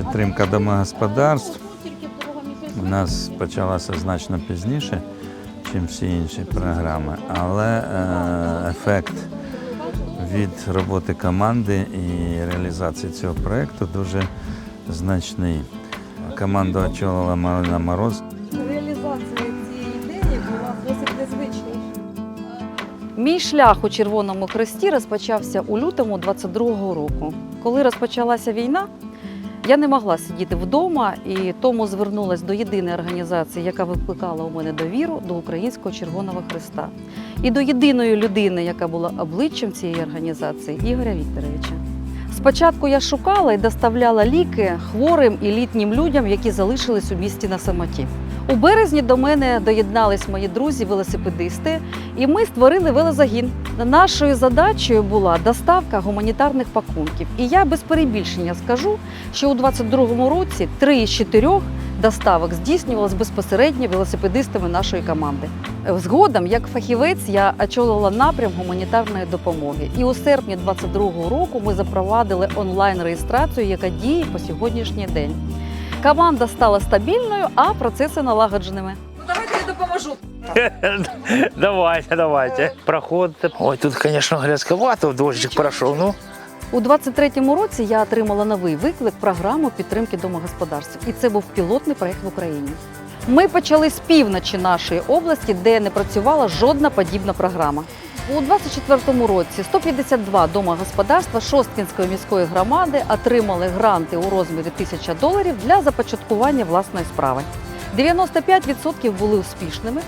підтримка домогосподарств у нас почалася значно пізніше, ніж всі інші програми, але е, ефект від роботи команди і реалізації цього проєкту дуже значний. Команду очолила Марина Мороз. Реалізація цієї ідеї була досить незвичною. Мій шлях у Червоному Хресті розпочався у лютому 22-го року. Коли розпочалася війна, я не могла сидіти вдома і тому звернулася до єдиної організації, яка викликала у мене довіру до Українського Червоного Христа. І до єдиної людини, яка була обличчям цієї організації, Ігоря Вікторовича. Спочатку я шукала і доставляла ліки хворим і літнім людям, які залишились у місті на самоті. У березні до мене доєднались мої друзі-велосипедисти, і ми створили велозагін. Нашою задачею була доставка гуманітарних пакунків. І я без перебільшення скажу, що у 22-му році три із чотирьох доставок здійснювалось безпосередньо велосипедистами нашої команди. Згодом, як фахівець, я очолила напрям гуманітарної допомоги. І у серпні 22-го року ми запровадили онлайн-реєстрацію, яка діє по сьогоднішній день. Команда стала стабільною, а процеси налагодженими. Ну давайте я допоможу. Давайте, давайте. Проходите. Ой, тут, конечно, грязковато, дождик прошел. Ну, У 23-му році я отримала новий виклик програму підтримки домогосподарств, і це був пілотний проект в Україні. Ми почали з півночі нашої області, де не працювала жодна подібна програма. У 24-му році 152 домогосподарства Шосткінської міської громади отримали гранти у розмірі 1000 доларів для започаткування власної справи. 95% були успішними,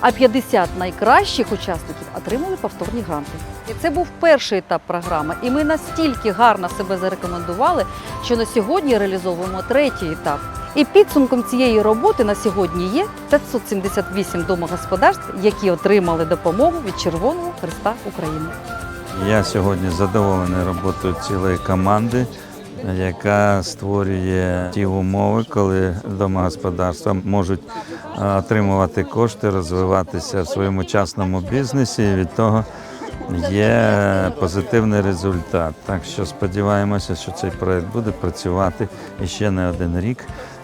а 50 найкращих учасників отримали повторні гранти. І це був перший етап програми. І ми настільки гарно себе зарекомендували, що на сьогодні реалізовуємо третій етап. І підсумком цієї роботи на сьогодні є 578 домогосподарств, які отримали допомогу від Червоного Христа України. Я сьогодні задоволений роботою цілої команди, яка створює ті умови, коли домогосподарства можуть е, отримувати кошти, розвиватися в своєму частному бізнесі. І від того є позитивний результат. Так що сподіваємося, що цей проект буде працювати іще не один рік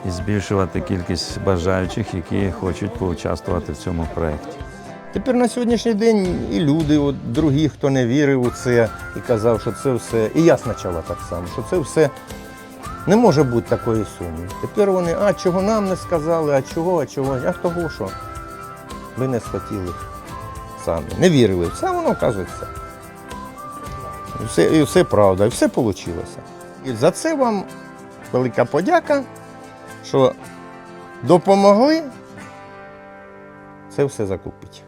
і збільшувати кількість бажаючих, які хочуть поучаствувати в цьому проєкті. Тепер на сьогоднішній день і люди, от, другі, хто не вірив у це і казав, що це все. І я спочатку так само, що це все не може бути такої суми. Тепер вони, а чого нам не сказали, а чого, а чого, а того, що ви не схотіли самі. Не вірили все воно кажеться. І все, і все правда, і все вийшло. І за це вам велика подяка, що допомогли це все закупити.